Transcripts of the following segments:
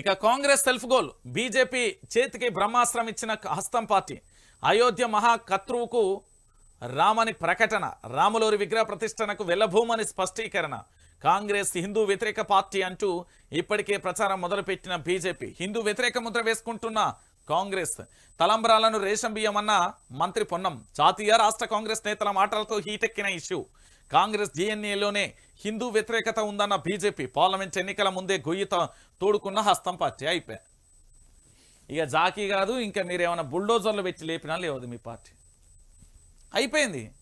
ఇక Congress self goal. BJP చేతికి బ్రహ్మాస్త్రం ఇచ్చిన హస్తం పార్టీ. అయోధ్య మహాకత్రువుకు రామని ప్రకటన. రాములూరి విగ్రహ ప్రతిష్టనకు వెల్లభూమని స్పష్టీకరణ. కాంగ్రెస్ హిందూ వ్యతిరేక పార్టీ అంటూ ఇప్పటికే ప్రచారం మొదలుపెట్టిన బీజేపీ. హిందూ వ్యతిరేక ముద్ర వేసుకుంటున్న కాంగ్రెస్. తలంబ్రాలను రేషన్ బియ్యమన్న మంత్రి పొన్నం. జాతీయ రాష్ట్ర కాంగ్రెస్ నేతల మాటలతో హీటెక్కిన ఇష్యూ. కాంగ్రెస్ జీఎన్ఏలోనే హిందూ వ్యతిరేకత ఉందన్న బీజేపీ పార్లమెంట్ ఎన్నికల ముందే గొయ్యిత తోడుకున్న హస్తం పార్టీ అయిపోయా ఇక జాకీ కాదు ఇంకా మీరు ఏమైనా బుల్డోజర్లు పెట్టి లేపినా లేవదు మీ పార్టీ. అయిపోయింది.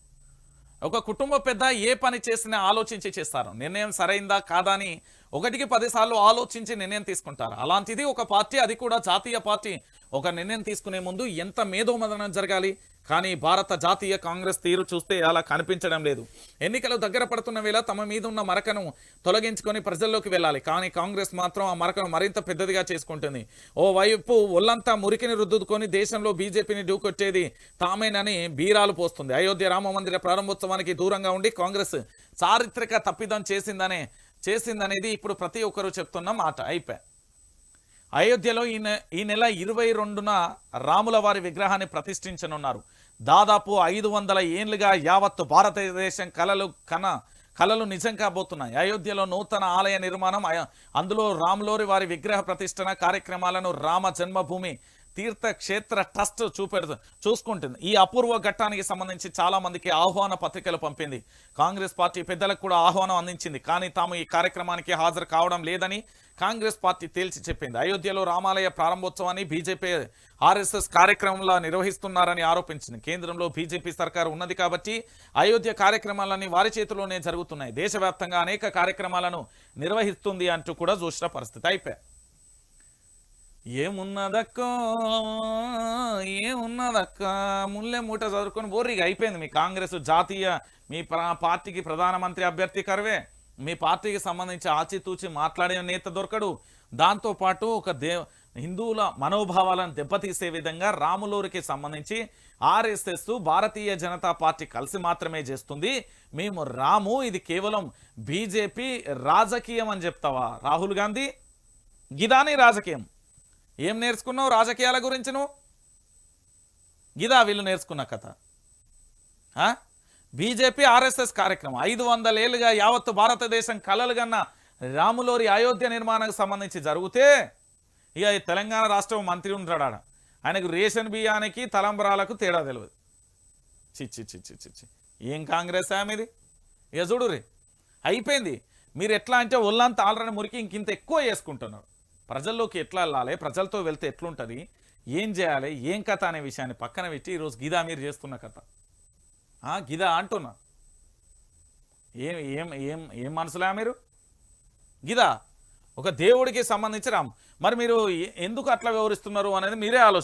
ఒక కుటుంబ పెద్ద ఏ పని చేసినా ఆలోచించి చేస్తారు. నిర్ణయం సరైందా కాదా అని ఒకటికి పదిసార్లు ఆలోచించి నిర్ణయం తీసుకుంటారు. అలాంటిది ఒక పార్టీ అది కూడా జాతీయ పార్టీ. ఒక నిర్ణయం తీసుకునే ముందు ఎంత మేధోమదనం జరగాలి? కానీ భారత జాతీయ కాంగ్రెస్ తీరు చూస్తే అలా కనిపించడం లేదు. ఎన్నికలు దగ్గర పడుతున్న వేళ తమ మీద ఉన్న మరకను తొలగించుకొని ప్రజల్లోకి వెళ్ళాలి. కానీ కాంగ్రెస్ మాత్రం ఆ మరకను మరింత పెద్దదిగా చేసుకుంటుంది. ఓ వైపు ఒళ్ళంతా మురికిని రుద్దుకొని దేశంలో బీజేపీని ఢూకొట్టేది తామేనని బీరాలు పోస్తుంది. అయోధ్య రామ మందిర ప్రారంభోత్సవానికి దూరంగా ఉండి కాంగ్రెస్ చారిత్రక తప్పిదం చేసిందనే చేసిందనేది ఇప్పుడు ప్రతి ఒక్కరూ చెప్తున్న మాట. అయిపోయి. అయోధ్యలో ఈ నె ఈ నెల ఇరవై రెండున రాముల వారి విగ్రహాన్ని ప్రతిష్ఠించనున్నారు. దాదాపు ఐదు వందల ఏళ్ళుగా యావత్తు భారతదేశం కలలు కన కలలు నిజం కాబోతున్నాయి అయోధ్యలో నూతన ఆలయ నిర్మాణం అందులో రాములోరి వారి విగ్రహ ప్రతిష్టన కార్యక్రమాలను రామ జన్మభూమి తీర్థక్షేత్ర ట్రస్ట్ చూపెడు చూసుకుంటుంది. ఈ అపూర్వ ఘట్టానికి సంబంధించి చాలా మందికి ఆహ్వాన పత్రికలు పంపింది. కాంగ్రెస్ పార్టీ పెద్దలకు కూడా ఆహ్వానం అందించింది. కానీ తాము ఈ కార్యక్రమానికి హాజరు కావడం లేదని కాంగ్రెస్ పార్టీ తేల్చి చెప్పింది. అయోధ్యలో రామాలయ ప్రారంభోత్సవాన్ని బీజేపీ ఆర్ఎస్ఎస్ కార్యక్రమంలో నిర్వహిస్తున్నారని ఆరోపించింది. కేంద్రంలో బీజేపీ సర్కారు ఉన్నది కాబట్టి అయోధ్య కార్యక్రమాలన్నీ వారి చేతిలోనే జరుగుతున్నాయి. దేశవ్యాప్తంగా అనేక కార్యక్రమాలను నిర్వహిస్తుంది అంటూ కూడా చూసిన పరిస్థితి అయిపోయాయి ఏమున్నదక్కో? ఏమున్నదక్క? ముల్లె మూట చదువుకొని బోర్రిగా అయిపోయింది మీ కాంగ్రెస్ జాతీయ మీ పార్టీకి ప్రధానమంత్రి అభ్యర్థి కరవే. మీ పార్టీకి సంబంధించి ఆచితూచి మాట్లాడే నేత దొరకడు. దాంతోపాటు ఒక దే హిందువుల మనోభావాలను దెబ్బతీసే విధంగా రాములూరికి సంబంధించి ఆర్ఎస్ఎస్ భారతీయ జనతా పార్టీ కలిసి మాత్రమే చేస్తుంది. మేము రాము ఇది కేవలం బీజేపీ రాజకీయం అని చెప్తావా? రాహుల్ గాంధీ? గిదాని రాజకీయం. ఏం నేర్చుకున్నావు రాజకీయాల గురించి నువ్వు? గిదా వీళ్ళు నేర్చుకున్న కథ. బీజేపీ ఆర్ఎస్ఎస్ కార్యక్రమం. ఐదు వందల ఏళ్ళుగా యావత్తు భారతదేశం కలలు కన్న రాములోరి అయోధ్య నిర్మాణానికి సంబంధించి జరిగితే ఇక తెలంగాణ రాష్ట్రం మంత్రి ఉంటాడు ఆడ ఆయనకు రేషన్ బియ్యానికి తలంబరాలకు తేడా తెలియదు చిచ్చి చిచ్చి చిచ్చి ఏం కాంగ్రెస్ ఆమె ఇది? ఇక చూడు రే అయిపోయింది. మీరు ఎట్లా అంటే ఒళ్ళంతా ఆల్రెడీ మురికి ఇంకింత ఎక్కువ చేసుకుంటున్నారు ప్రజల్లోకి ఎట్లా వెళ్ళాలి? ప్రజలతో వెళ్తే ఎట్లుంటుంది? ఏం చేయాలి? ఏం కథ అనే విషయాన్ని పక్కన పెట్టి ఈరోజు గిదా మీరు చేస్తున్న కథ. ఆ, గిదా అంటున్నా. ఏం ఏం ఏం ఏం మనసులా మీరు? గిదా ఒక దేవుడికి సంబంధించి రామ్. మరి మీరు ఎందుకు అట్లా వివరిస్తున్నారు అనేది మీరే ఆలోచన.